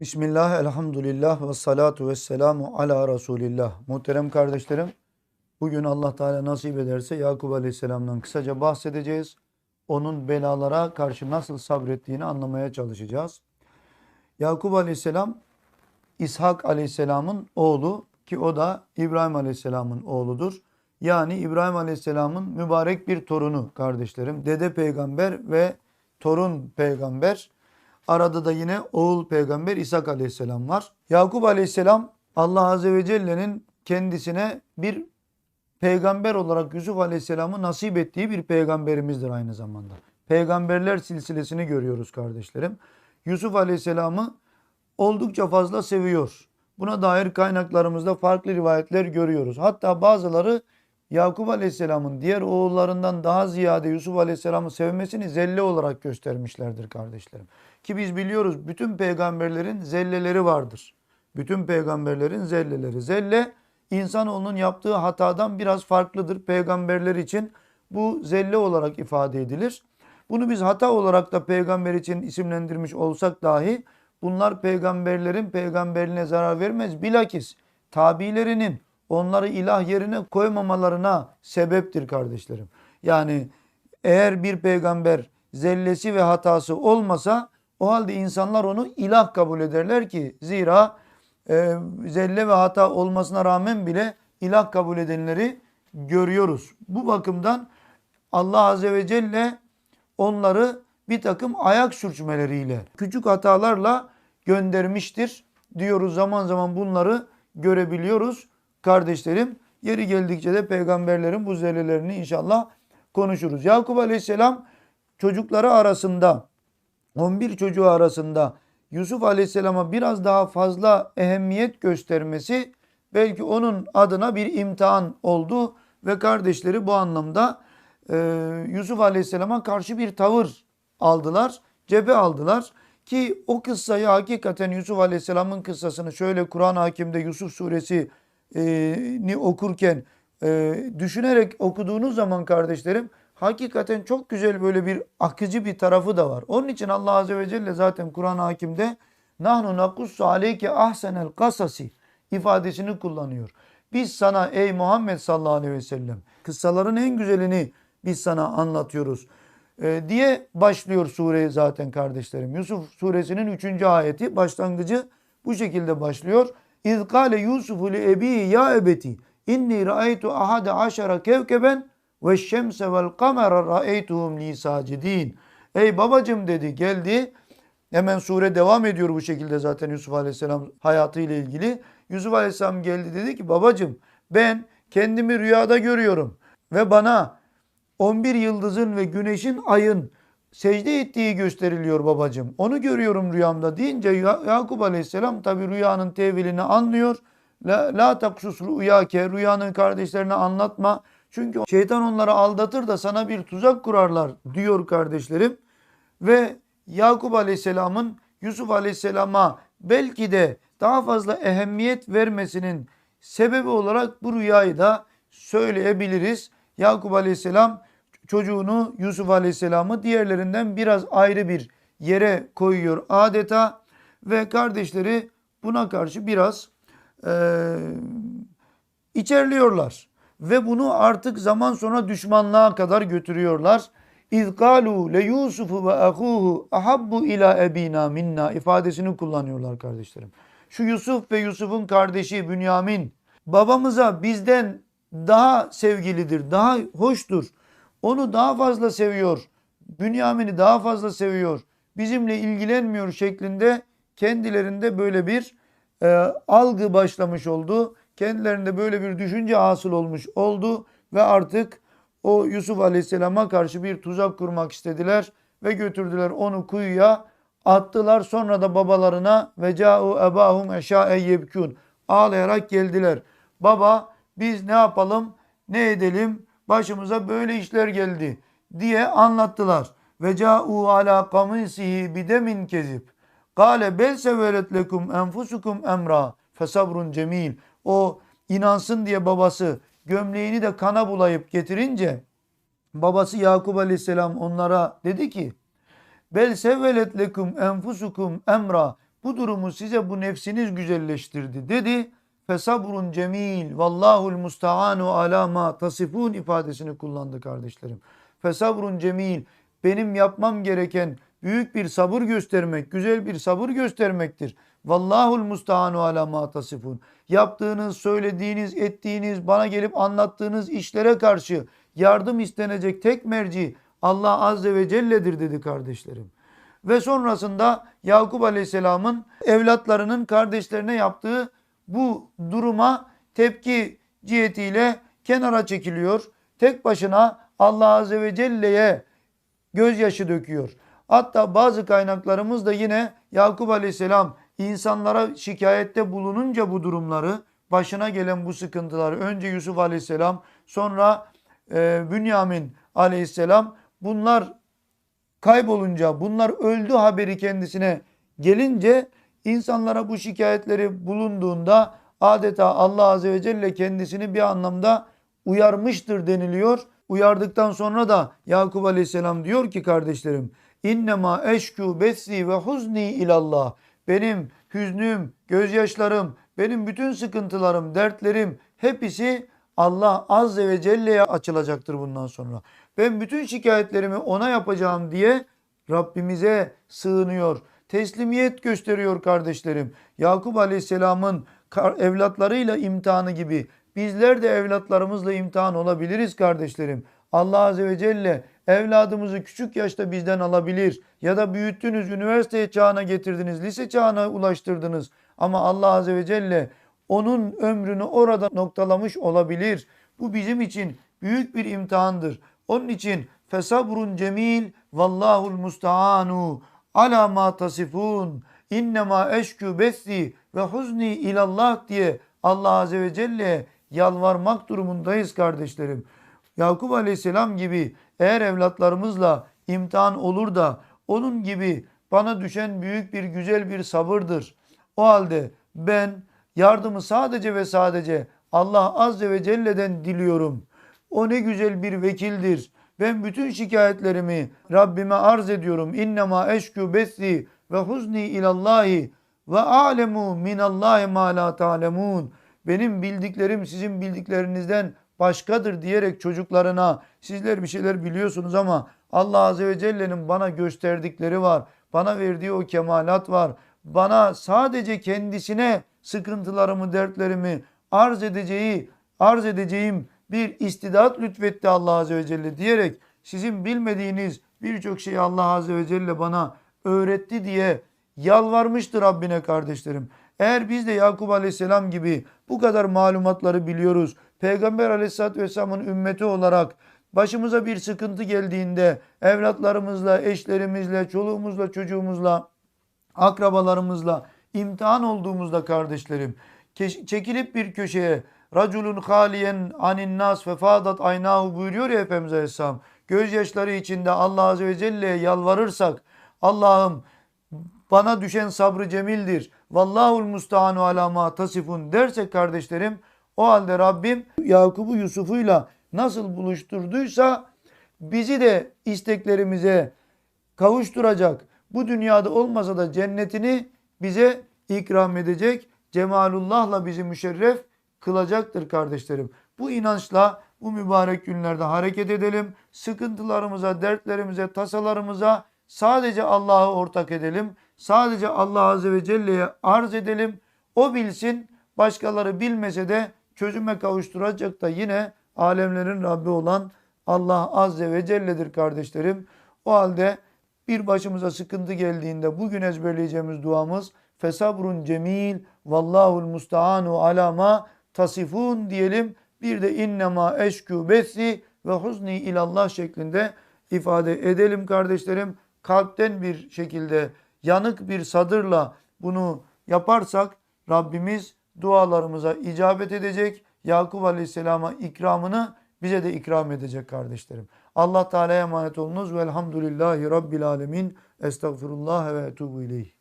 Bismillah, elhamdülillah ve salatu ve selamu ala Resulillah. Muhterem kardeşlerim, bugün Allah Teala nasip ederse Yakup Aleyhisselam'dan kısaca bahsedeceğiz. Onun belalara karşı nasıl sabrettiğini anlamaya çalışacağız. Yakup Aleyhisselam, İshak Aleyhisselam'ın oğlu ki o da İbrahim Aleyhisselam'ın oğludur. Yani İbrahim Aleyhisselam'ın mübarek bir torunu kardeşlerim. Dede peygamber ve torun peygamber. Arada da yine oğul peygamber İshak aleyhisselam var. Yakup aleyhisselam Allah azze ve celle'nin kendisine bir peygamber olarak Yusuf aleyhisselamı nasip ettiği bir peygamberimizdir aynı zamanda. Peygamberler silsilesini görüyoruz kardeşlerim. Yusuf aleyhisselamı oldukça fazla seviyor. Buna dair kaynaklarımızda farklı rivayetler görüyoruz. Hatta bazıları Yakup Aleyhisselam'ın diğer oğullarından daha ziyade Yusuf Aleyhisselam'ı sevmesini zelle olarak göstermişlerdir kardeşlerim. Ki biz biliyoruz bütün peygamberlerin zelleleri vardır. Bütün peygamberlerin zelleleri. Zelle insanoğlunun yaptığı hatadan biraz farklıdır. Peygamberler için bu zelle olarak ifade edilir. Bunu biz hata olarak da peygamber için isimlendirmiş olsak dahi bunlar peygamberlerin peygamberliğine zarar vermez. Bilakis tabilerinin onları ilah yerine koymamalarına sebeptir kardeşlerim. Yani eğer bir peygamber zellesi ve hatası olmasa o halde insanlar onu ilah kabul ederler ki zira e, zelle ve hata olmasına rağmen bile ilah kabul edenleri görüyoruz. Bu bakımdan Allah Azze ve Celle onları bir takım ayak sürçmeleriyle, küçük hatalarla göndermiştir diyoruz. Zaman zaman bunları görebiliyoruz kardeşlerim. Yeri geldikçe de peygamberlerin bu zellelerini inşallah konuşuruz. Yakup Aleyhisselam çocukları arasında 11 çocuğu arasında Yusuf Aleyhisselam'a biraz daha fazla ehemmiyet göstermesi belki onun adına bir imtihan oldu ve kardeşleri bu anlamda e, Yusuf Aleyhisselam'a karşı bir tavır aldılar, cephe aldılar. Ki o kıssayı hakikaten Yusuf Aleyhisselam'ın kıssasını şöyle Kur'an-ı Hakim'de Yusuf suresi ni okurken e, düşünerek okuduğunuz zaman kardeşlerim hakikaten çok güzel böyle bir akıcı bir tarafı da var. Onun için Allah Azze ve Celle zaten Kur'an-ı Hakim'de nahnu nakussu aleyke ahsenel kasasi ifadesini kullanıyor. Biz sana ey Muhammed sallallahu aleyhi ve sellem kıssaların en güzelini biz sana anlatıyoruz e, diye başlıyor sure zaten kardeşlerim. Yusuf suresinin 3. ayeti başlangıcı bu şekilde başlıyor. İz kâle Yusufu li ebi ya ebeti inni ra'aytu ahade aşara kevkeben ve şemse vel kamera ra'eytuhum li sacidin. Ey babacım dedi geldi. Hemen sure devam ediyor bu şekilde zaten Yusuf Aleyhisselam hayatı ile ilgili. Yusuf Aleyhisselam geldi dedi ki babacım ben kendimi rüyada görüyorum ve bana 11 yıldızın ve güneşin ayın secde ettiği gösteriliyor babacım. Onu görüyorum rüyamda deyince Yakup Aleyhisselam tabi rüyanın tevilini anlıyor. La, la taksus rüyake rüyanın kardeşlerine anlatma. Çünkü şeytan onları aldatır da sana bir tuzak kurarlar diyor kardeşlerim. Ve Yakup Aleyhisselam'ın Yusuf Aleyhisselam'a belki de daha fazla ehemmiyet vermesinin sebebi olarak bu rüyayı da söyleyebiliriz. Yakup Aleyhisselam çocuğunu Yusuf Aleyhisselam'ı diğerlerinden biraz ayrı bir yere koyuyor adeta ve kardeşleri buna karşı biraz e, içerliyorlar ve bunu artık zaman sonra düşmanlığa kadar götürüyorlar. İzkalu le Yusufu ve ahuhu ahabbu ila ebina minna ifadesini kullanıyorlar kardeşlerim. Şu Yusuf ve Yusuf'un kardeşi Bünyamin babamıza bizden daha sevgilidir, daha hoştur. Onu daha fazla seviyor. Bünyamin'i daha fazla seviyor. Bizimle ilgilenmiyor şeklinde kendilerinde böyle bir e, algı başlamış oldu. Kendilerinde böyle bir düşünce hasıl olmuş oldu ve artık o Yusuf Aleyhisselam'a karşı bir tuzak kurmak istediler ve götürdüler onu kuyuya attılar. Sonra da babalarına ve ca'u ebahum eşâ'e yebkûn ağlayarak geldiler. Baba biz ne yapalım ne edelim başımıza böyle işler geldi diye anlattılar. Ve ca'u ala kamisihi bidemin kezib. Kale bel sevelet lekum enfusukum emra fesabrun cemil. O inansın diye babası gömleğini de kana bulayıp getirince babası Yakup Aleyhisselam onlara dedi ki Bel sevvelet lekum enfusukum emra. Bu durumu size bu nefsiniz güzelleştirdi dedi. Fesabrun cemil vallahul musta'anu ala ma tasifun ifadesini kullandı kardeşlerim. Fesabrun cemil benim yapmam gereken büyük bir sabır göstermek, güzel bir sabır göstermektir. Vallahul musta'anu ala ma tasifun. Yaptığınız, söylediğiniz, ettiğiniz, bana gelip anlattığınız işlere karşı yardım istenecek tek merci Allah azze ve celle'dir dedi kardeşlerim. Ve sonrasında Yakup Aleyhisselam'ın evlatlarının kardeşlerine yaptığı bu duruma tepki cihetiyle kenara çekiliyor. Tek başına Allah Azze ve Celle'ye gözyaşı döküyor. Hatta bazı kaynaklarımız da yine Yakup Aleyhisselam insanlara şikayette bulununca bu durumları, başına gelen bu sıkıntıları önce Yusuf Aleyhisselam sonra e, Bünyamin Aleyhisselam bunlar kaybolunca bunlar öldü haberi kendisine gelince insanlara bu şikayetleri bulunduğunda adeta Allah Azze ve Celle kendisini bir anlamda uyarmıştır deniliyor. Uyardıktan sonra da Yakup Aleyhisselam diyor ki kardeşlerim innema eşku bessi ve huzni ilallah benim hüznüm, gözyaşlarım, benim bütün sıkıntılarım, dertlerim hepsi Allah Azze ve Celle'ye açılacaktır bundan sonra. Ben bütün şikayetlerimi ona yapacağım diye Rabbimize sığınıyor. Teslimiyet gösteriyor kardeşlerim. Yakup Aleyhisselam'ın evlatlarıyla imtihanı gibi bizler de evlatlarımızla imtihan olabiliriz kardeşlerim. Allah Azze ve Celle evladımızı küçük yaşta bizden alabilir ya da büyüttünüz, üniversite çağına getirdiniz, lise çağına ulaştırdınız ama Allah Azze ve Celle onun ömrünü orada noktalamış olabilir. Bu bizim için büyük bir imtihandır. Onun için fesabrun cemil vallahul musta'anu ala ma tasifun innema eşkü bessi ve huzni ilallah diye Allah Azze ve Celle yalvarmak durumundayız kardeşlerim. Yakup Aleyhisselam gibi eğer evlatlarımızla imtihan olur da onun gibi bana düşen büyük bir güzel bir sabırdır. O halde ben yardımı sadece ve sadece Allah Azze ve Celle'den diliyorum. O ne güzel bir vekildir. Ben bütün şikayetlerimi Rabbime arz ediyorum. İnnemâ eşkü besli ve huzni ilallahi ve alemu minallahi ma la ta'lemun. Benim bildiklerim sizin bildiklerinizden başkadır diyerek çocuklarına sizler bir şeyler biliyorsunuz ama Allah Azze ve Celle'nin bana gösterdikleri var. Bana verdiği o kemalat var. Bana sadece kendisine sıkıntılarımı, dertlerimi arz edeceği, arz edeceğim bir istidat lütfetti Allah Azze ve Celle diyerek sizin bilmediğiniz birçok şeyi Allah Azze ve Celle bana öğretti diye yalvarmıştır Rabbine kardeşlerim. Eğer biz de Yakup Aleyhisselam gibi bu kadar malumatları biliyoruz. Peygamber Aleyhisselatü Vesselam'ın ümmeti olarak başımıza bir sıkıntı geldiğinde evlatlarımızla, eşlerimizle, çoluğumuzla, çocuğumuzla, akrabalarımızla imtihan olduğumuzda kardeşlerim çekilip bir köşeye raculun haliyen anin nas ve fadat aynahu buyuruyor ya Efendimiz Aleyhisselam. Gözyaşları içinde Allah Azze ve Celle'ye yalvarırsak Allah'ım bana düşen sabrı cemildir. Vallahul mustahanu alama tasifun dersek kardeşlerim o halde Rabbim Yakup'u Yusuf'uyla nasıl buluşturduysa bizi de isteklerimize kavuşturacak. Bu dünyada olmasa da cennetini bize ikram edecek. Cemalullah'la bizi müşerref kılacaktır kardeşlerim. Bu inançla bu mübarek günlerde hareket edelim. Sıkıntılarımıza, dertlerimize, tasalarımıza sadece Allah'ı ortak edelim. Sadece Allah Azze ve Celle'ye arz edelim. O bilsin, başkaları bilmese de çözüme kavuşturacak da yine alemlerin Rabbi olan Allah Azze ve Celle'dir kardeşlerim. O halde bir başımıza sıkıntı geldiğinde bugün ezberleyeceğimiz duamız fesabrun cemil vallahul musta'anu alama tasifun diyelim. Bir de innema eşkü besi ve huzni ilallah şeklinde ifade edelim kardeşlerim. Kalpten bir şekilde yanık bir sadırla bunu yaparsak Rabbimiz dualarımıza icabet edecek. Yakup Aleyhisselam'a ikramını bize de ikram edecek kardeşlerim. Allah Teala'ya emanet olunuz. Velhamdülillahi Rabbil Alemin. Estağfirullah ve etubu ileyh.